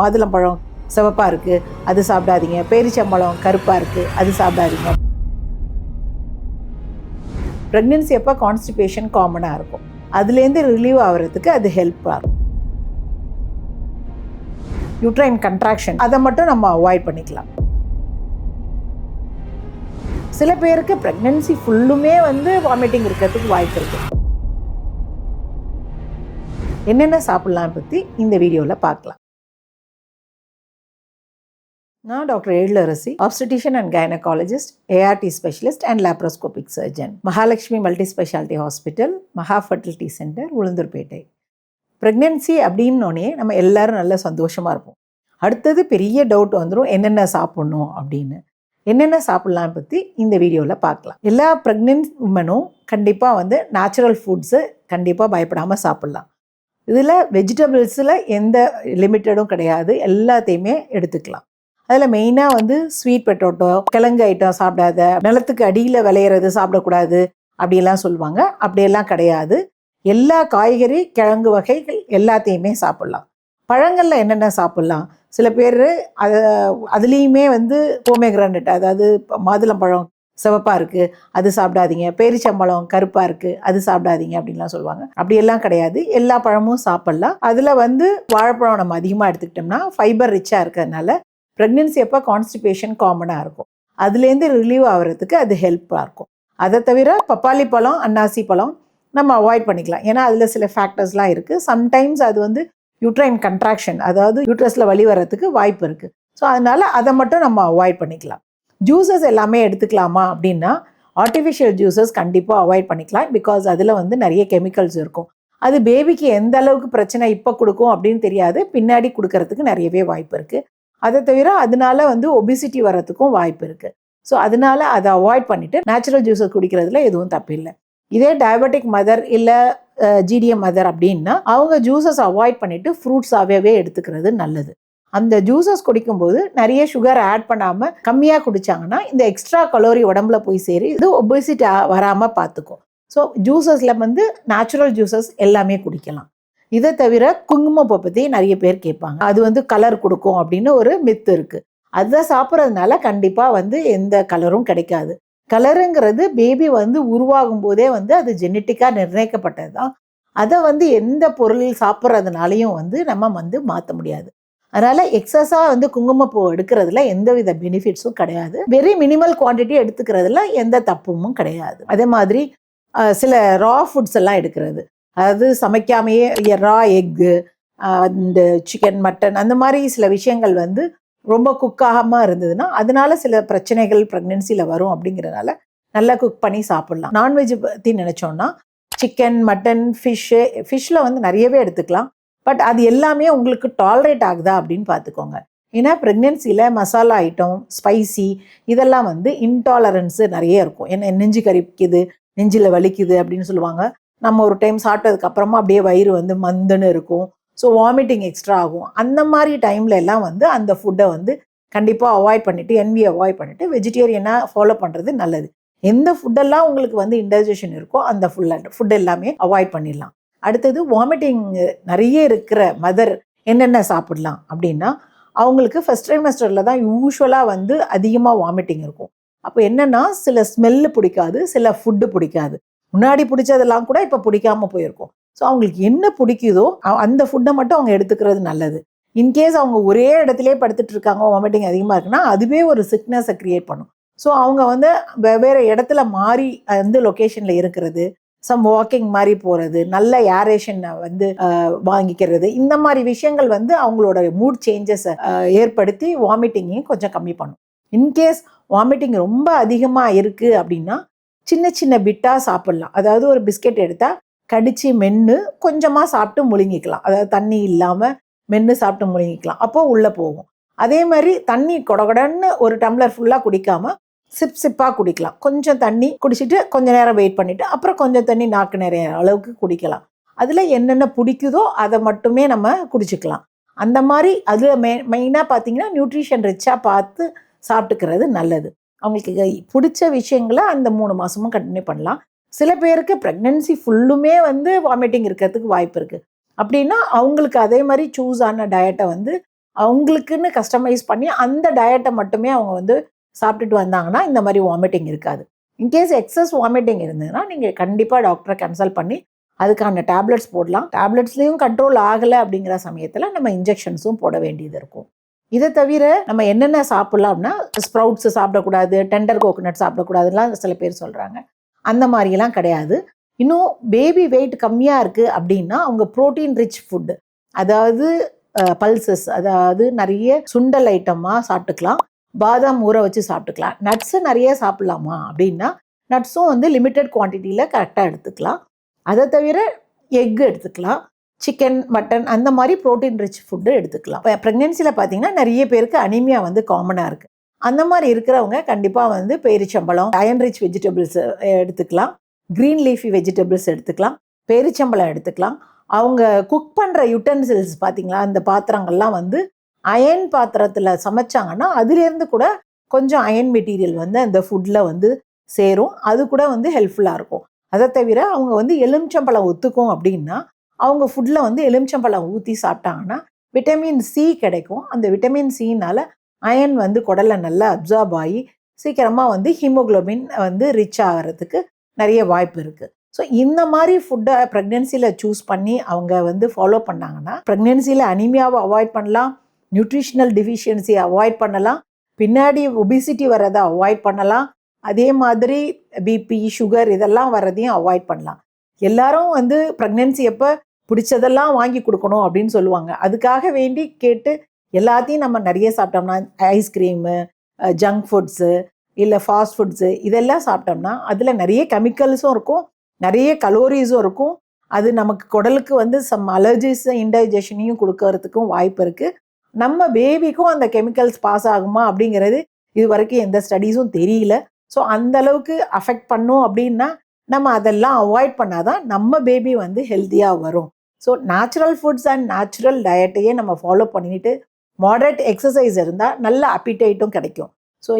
மாதுளம்பழம் சிவப்பாக இருக்குது அது சாப்பிடாதீங்க. பேரிச்சம்பழம் கருப்பாக இருக்குது அது சாப்பிடாதீங்க. ப்ரெக்னென்சி அப்போ கான்ஸ்டிபேஷன் காமனாக இருக்கும். அதுலேருந்து ரிலீவ் ஆகிறதுக்கு அது ஹெல்ப்பாக இருக்கும். யூட்ரைன் கன்ட்ராக்ஷன் அதை மட்டும் நம்ம அவாய்ட் பண்ணிக்கலாம். சில பேருக்கு ப்ரெக்னென்சி ஃபுல்லுமே வந்து வாமிட்டிங் இருக்கிறதுக்கு வாய்ப்பு இருக்கு. என்னென்ன சாப்பிட்லாம் பற்றி இந்த வீடியோவில் பார்க்கலாம். நான் doctor Ezhilarasi obstetrician and gynaecologist ART specialist and laparoscopic surgeon Mahalakshmi multi speciality hospital Maha fertility centre Ulundurpettai. Pregnancy அப்படின்னோடனே நம்ம எல்லாரும் நல்ல சந்தோஷமாக இருப்போம். அடுத்தது பெரிய டவுட் வந்துடும் என்னென்ன சாப்பிட்ணும் அப்படின்னு. என்னென்ன சாப்பிட்லாம் பற்றி இந்த வீடியோவில் பார்க்கலாம். எல்லா ப்ரெக்னென்ட் உமனும் கண்டிப்பாக வந்து நேச்சுரல் ஃபுட்ஸு கண்டிப்பாக பயப்படாமல் சாப்பிட்லாம். இதில் வெஜிடபிள்ஸில் எந்த லிமிட்டடும் கிடையாது எல்லாத்தையுமே எடுத்துக்கலாம். அதில் மெயினாக வந்து ஸ்வீட் பெட்டோட்டோ கிழங்கு ஐட்டம் சாப்பிடாத நிலத்துக்கு அடியில் விளையிறது சாப்பிடக்கூடாது அப்படியெல்லாம் சொல்லுவாங்க. அப்படியெல்லாம் கிடையாது. எல்லா காய்கறி கிழங்கு வகைகள் எல்லாத்தையுமே சாப்பிட்லாம். பழங்களில் என்னென்ன சாப்பிட்லாம்? சில பேர் அதை அதுலேயுமே வந்து போமேகிரானட் அதாவது மாதுளம்பழம் சிவப்பாக இருக்குது அது சாப்பிடாதீங்க. பேரிச்சம்பழம் கருப்பாக இருக்குது அது சாப்பிடாதீங்க அப்படின்லாம் சொல்லுவாங்க. அப்படியெல்லாம் கிடையாது. எல்லா பழமும் சாப்பிட்லாம். அதில் வந்து வாழைப்பழம் நம்ம அதிகமாக எடுத்துக்கிட்டோம்னா ஃபைபர் ரிச்சாக இருக்கிறதுனால ப்ரெக்னென்சி அப்போ கான்ஸ்டிபேஷன் காமனாக இருக்கும். அதுலேருந்து ரிலீவ் ஆகிறதுக்கு அது ஹெல்ப்பாக இருக்கும். அதை தவிர பப்பாளி பழம் அன்னாசி பழம் நம்ம அவாய்ட் பண்ணிக்கலாம். ஏன்னா அதில் சில ஃபேக்டர்ஸ்லாம் இருக்குது சம்டைம்ஸ் அது வந்து யூட்ரைன் கன்ட்ராக்ஷன் அதாவது யூட்ரஸில் வழி வர்றதுக்கு வாய்ப்பு இருக்குது ஸோ அதனால் அதை மட்டும் நம்ம அவாய்ட் பண்ணிக்கலாம். ஜூஸஸ் எல்லாமே எடுத்துக்கலாமா அப்படின்னா ஆர்டிஃபிஷியல் ஜூஸஸ் கண்டிப்பாக அவாய்ட் பண்ணிக்கலாம். பிகாஸ் அதில் வந்து நிறைய கெமிக்கல்ஸ் இருக்கும். அது பேபிக்கு எந்த அளவுக்கு பிரச்சனை இப்போ கொடுக்கும் அப்படின்னு தெரியாது. பின்னாடி கொடுக்கறதுக்கு நிறையவே வாய்ப்பு இருக்குது அதை தவிர அதனால வந்து ஒபிசிட்டி வர்றதுக்கும் வாய்ப்பு இருக்குது ஸோ அதனால அதை அவாய்ட் பண்ணிவிட்டு நேச்சுரல் ஜூஸஸ் குடிக்கிறதுல எதுவும் தப்பில்லை இதே டயபெட்டிக் மதர் இல்லை ஜிடிஎம் மதர் அப்படின்னா அவங்க ஜூஸஸ் அவாய்ட் பண்ணிவிட்டு ஃப்ரூட்ஸாகவே எடுத்துக்கிறது நல்லது. அந்த ஜூஸஸ் குடிக்கும்போது நிறைய சுகர் ஆட் பண்ணாமல் கம்மியாக குடித்தாங்கன்னா இந்த எக்ஸ்ட்ரா கலோரி உடம்புல போய் சேரி இது ஒபிசிட்டி வராமல் பார்த்துக்கும். ஸோ ஜூஸஸில் வந்து நேச்சுரல் ஜூஸஸ் எல்லாமே குடிக்கலாம். இதை தவிர குங்குமப்பூ பற்றி நிறைய பேர் கேட்பாங்க. அது வந்து கலர் கொடுக்கும் அப்படின்னு ஒரு மித்து இருக்குது அதை சாப்பிட்றதுனால கண்டிப்பாக வந்து எந்த கலரும் கிடைக்காது. கலருங்கிறது பேபி வந்து உருவாகும் போதே வந்து அது ஜெனட்டிக்காக நிர்ணயிக்கப்பட்டது தான். அதை வந்து எந்த பொருள் சாப்பிட்றதுனாலையும் வந்து நம்ம வந்து மாற்ற முடியாது. அதனால் எக்ஸஸாக வந்து குங்குமப்பூ எடுக்கிறதுல எந்த வித பெனிஃபிட்ஸும் கிடையாது. வெரி மினிமல் குவான்டிட்டி எடுத்துக்கிறதுல எந்த தப்புமும் கிடையாது. அதே மாதிரி சில ரா ஃபுட்ஸ் எல்லாம் எடுக்கிறது. அதாவது சமைக்காமையே ரா எக்கு இந்த சிக்கன் மட்டன் அந்த மாதிரி சில விஷயங்கள் வந்து ரொம்ப குக் ஆகாமல் இருந்ததுன்னா அதனால சில பிரச்சனைகள் ப்ரெக்னென்சியில் வரும் அப்படிங்கிறதுனால நல்லா குக் பண்ணி சாப்பிட்லாம். நான்வெஜ் பற்றி நினச்சோன்னா சிக்கன் மட்டன் ஃபிஷ்ஷு ஃபிஷ்ஷில் வந்து நிறையவே எடுத்துக்கலாம். பட் அது எல்லாமே உங்களுக்கு டாலரேட் ஆகுதா அப்படின்னு பார்த்துக்கோங்க. ஏன்னா ப்ரெக்னென்சியில் மசாலா ஐட்டம் ஸ்பைசி இதெல்லாம் வந்து இன்டாலரன்ஸு நிறைய இருக்கும். ஏன்னா நெஞ்சு கரிக்குது நெஞ்சில் வலிக்குது அப்படின்னு சொல்லுவாங்க. நம்ம ஒரு டைம் சாப்பிட்டதுக்கு அப்புறமா அப்படியே வயிறு வந்து மந்துன்னு இருக்கும். ஸோ வாமிட்டிங் எக்ஸ்ட்ரா ஆகும். அந்த மாதிரி டைம்ல எல்லாம் வந்து அந்த ஃபுட்டை வந்து கண்டிப்பாக அவாய்ட் பண்ணிவிட்டு என்வி அவாய்ட் பண்ணிவிட்டு வெஜிடேரியனாக ஃபாலோ பண்ணுறது நல்லது. எந்த ஃபுட்டெல்லாம் உங்களுக்கு வந்து இன்டைஜஷன் இருக்கோ அந்த ஃபுல்லாக ஃபுட் எல்லாமே அவாய்ட் பண்ணிடலாம். அடுத்தது வாமிட்டிங் நிறைய இருக்கிற மதர் என்னென்ன சாப்பிடலாம் அப்படின்னா அவங்களுக்கு ஃபஸ்ட் ட்ரைமஸ்டரில் தான் யூஸ்வலாக வந்து அதிகமாக வாமிட்டிங் இருக்கும். அப்போ என்னென்னா சில ஸ்மெல்லு பிடிக்காது சில ஃபுட்டு பிடிக்காது. முன்னாடி பிடிச்சதெல்லாம் கூட இப்போ பிடிக்காம போயிருக்கும். ஸோ அவங்களுக்கு என்ன பிடிக்குதோ அந்த ஃபுட்டை மட்டும் அவங்க எடுத்துக்கிறது நல்லது. இன்கேஸ் அவங்க ஒரே இடத்துலே படுத்துட்டு இருக்காங்க வாமிட்டிங் அதிகமாக இருக்குன்னா அதுவே ஒரு சிக்னஸை க்ரியேட் பண்ணும். ஸோ அவங்க வந்து வெவ்வேறு இடத்துல மாறி அந்த லொக்கேஷனில் இருக்கிறது சம் வாக்கிங் மாதிரி போகிறது நல்ல ஏரேஷனை வந்து வாங்கிக்கிறது இந்த மாதிரி விஷயங்கள் வந்து அவங்களோட மூட் சேஞ்சஸை ஏற்படுத்தி வாமிட்டிங்கையும் கொஞ்சம் கம்மி பண்ணும். இன்கேஸ் வாமிட்டிங் ரொம்ப அதிகமாக இருக்குது அப்படின்னா சின்ன சின்ன பிட்டாக சாப்பிட்லாம். அதாவது ஒரு பிஸ்கெட் எடுத்தால் கடித்து மென்று கொஞ்சமாக சாப்பிட்டு முழுங்கிக்கலாம். அதாவது தண்ணி இல்லாமல் மென்று சாப்பிட்டு முழுங்கிக்கலாம். அப்போ உள்ளே போகும். அதே மாதிரி தண்ணி கொடகொடன்னு ஒரு டம்ளர் ஃபுல்லாக குடிக்காம சிப் சிப்பாக குடிக்கலாம். கொஞ்சம் தண்ணி குடிச்சிட்டு கொஞ்சம் நேரம் வெயிட் பண்ணிவிட்டு அப்புறம் கொஞ்சம் தண்ணி நாக்கு நிறைய அளவுக்கு குடிக்கலாம். அதில் என்னென்ன பிடிக்குதோ அதை மட்டுமே நம்ம குடிச்சிக்கலாம். அந்த மாதிரி அதில் மெ மெயினாக பார்த்தீங்கன்னா நியூட்ரிஷன் ரிச்சாக பார்த்து சாப்பிட்டுக்கிறது நல்லது. அவங்களுக்கு பிடிச்ச விஷயங்களை அந்த மூணு மாதமும் கண்டினியூ பண்ணலாம். சில பேருக்கு ப்ரெக்னென்சி ஃபுல்லுமே வந்து வாமிட்டிங் இருக்கிறதுக்கு வாய்ப்பு இருக்குது அப்படின்னா அவங்களுக்கு அதே மாதிரி சூஸ் ஆன டயட்டை வந்து அவங்களுக்குன்னு கஸ்டமைஸ் பண்ணி அந்த டயட்டை மட்டுமே அவங்க வந்து சாப்பிட்டுட்டு வந்தாங்கன்னா இந்த மாதிரி வாமிட்டிங் இருக்காது. இன்கேஸ் எக்ஸஸ் வாமிட்டிங் இருந்ததுன்னா நீங்கள் கண்டிப்பாக டாக்டரை கன்சல்ட் பண்ணி அதுக்கான டேப்லெட்ஸ் போடலாம். டேப்லெட்ஸ்லேயும் கண்ட்ரோல் ஆகலை அப்படிங்கிற சமயத்தில் நம்ம இன்ஜெக்ஷன்ஸும் போட வேண்டியது இருக்கும். இதை தவிர நம்ம என்னென்ன சாப்பிட்லாம்னா ஸ்ப்ரவுட்ஸ் சாப்பிடக்கூடாது டெண்டர் கோகோனட் சாப்பிடக்கூடாதுலாம் சில பேர் சொல்கிறாங்க அந்த மாதிரிலாம் கிடையாது. இன்னும் பேபி வெயிட் கம்மியாக இருக்குது அப்படின்னா அவங்க ப்ரோட்டீன் ரிச் ஃபுட்டு அதாவது பல்சஸ் அதாவது நிறைய சுண்டல் ஐட்டமாக சாப்பிட்டுக்கலாம். பாதாம் ஊற வச்சு சாப்பிட்டுக்கலாம். நட்ஸு நிறைய சாப்பிட்லாமா அப்படின்னா நட்ஸும் வந்து லிமிட்டட் குவான்டிட்டியில் கரெக்டாக எடுத்துக்கலாம். அதை தவிர எக் எடுத்துக்கலாம். சிக்கன் மட்டன் அந்த மாதிரி ப்ரோட்டீன் ரிச் ஃபுட்டு எடுத்துக்கலாம். இப்போ ப்ரெக்னென்சியில் பார்த்தீங்கன்னா நிறைய பேருக்கு அனிமியா வந்து காமனாக இருக்குது அந்த மாதிரி இருக்கிறவங்க கண்டிப்பாக வந்து பேரிச்சம்பழம் அயன் ரிச் வெஜிடபிள்ஸ் எடுத்துக்கலாம். க்ரீன் லீஃபி வெஜிடபிள்ஸ் எடுத்துக்கலாம். பேரிச்சம்பழம் எடுத்துக்கலாம். அவங்க குக் பண்ணுற யுட்டன்சில்ஸ் பார்த்தீங்களா அந்த பாத்திரங்கள்லாம் வந்து அயன் பாத்திரத்தில் சமைச்சாங்கன்னா அதுலேருந்து கூட கொஞ்சம் அயன் மெட்டீரியல் வந்து அந்த ஃபுட்டில் வந்து சேரும். அது கூட வந்து ஹெல்ப்ஃபுல்லாக இருக்கும். அதை தவிர அவங்க வந்து எலுமிச்சம்பழம் ஒத்துக்கும் அப்படின்னா அவங்க ஃபுட்டில் வந்து எலுமிச்சம்பழம் ஊற்றி சாப்பிட்டாங்கன்னா விட்டமின் சி கிடைக்கும். அந்த விட்டமின் சினால் அயன் வந்து குடலில் நல்லா அப்சார்ப் ஆகி சீக்கிரமாக வந்து ஹீமோக்ளோபின் வந்து ரிச் ஆகிறதுக்கு நிறைய வாய்ப்பு இருக்குது ஸோ இந்த மாதிரி ஃபுட்டை ப்ரெக்னென்சியில் சூஸ் பண்ணி அவங்க வந்து ஃபாலோ பண்ணாங்கன்னா ப்ரெக்னென்சியில் அனிமியாவை அவாய்ட் பண்ணலாம் நியூட்ரிஷனல் டிஃபிஷியன்சியை அவாய்ட் பண்ணலாம் பின்னாடி ஒபிசிட்டி வர்றதை அவாய்ட் பண்ணலாம் அதே மாதிரி பிபி சுகர் இதெல்லாம் வர்றதையும் அவாய்ட் பண்ணலாம். எல்லாரும் வந்து ப்ரெக்னென்சி எப்போ பிடிச்சதெல்லாம் வாங்கி கொடுக்கணும் அப்படின்னு சொல்லுவாங்க. அதுக்காக வேண்டி கேட்டு எல்லாத்தையும் நம்ம நிறைய சாப்பிட்டோம்னா ஐஸ்கிரீமு ஜங்க் ஃபுட்ஸு இல்லை ஃபாஸ்ட் ஃபுட்ஸு இதெல்லாம் சாப்பிட்டோம்னா அதில் நிறைய கெமிக்கல்ஸும் இருக்கும். நிறைய கலோரிஸும் இருக்கும். அது நமக்கு குடலுக்கு வந்து சம் அலர்ஜிஸ் இன்டைஜஷனையும் கொடுக்கறதுக்கும் வாய்ப்பு இருக்குது நம்ம பேபிக்கும் அந்த கெமிக்கல்ஸ் பாஸ் ஆகுமா அப்படிங்கிறது இது வரைக்கும் எந்த ஸ்டடீஸும் தெரியல. ஸோ அந்த அளவுக்கு அஃபெக்ட் பண்ணும் அப்படின்னா நம்ம அதெல்லாம் அவாய்ட் பண்ணாதான் நம்ம பேபி வந்து ஹெல்த்தியாக வரும். So natural foods and natural டயட்டையே நம்ம ஃபாலோ பண்ணிட்டு மாடரேட் எக்ஸசைஸ் இருந்தால் நல்ல அப்பிடைட்டும் கிடைக்கும். ஸோ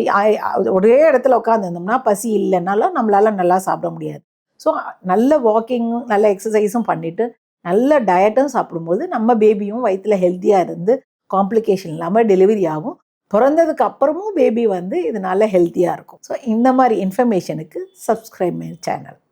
ஒரே இடத்துல உட்காந்துருந்தோம்னா பசி இல்லைனாலும் நம்மளால் நல்லா சாப்பிட முடியாது. ஸோ நல்ல வாக்கிங்கும் நல்ல எக்ஸசைஸும் பண்ணிட்டு நல்ல டயட்டும் சாப்பிடும்போது நம்ம பேபியும் வயிற்றில் ஹெல்த்தியாக இருந்து காம்ப்ளிகேஷன் இல்லாமல் டெலிவரி ஆகும். பிறந்ததுக்கு அப்புறமும் பேபி வந்து இதனால ஹெல்த்தியாக இருக்கும். ஸோ இந்த மாதிரி இன்ஃபர்மேஷனுக்கு சப்ஸ்கிரைப் மை சேனல்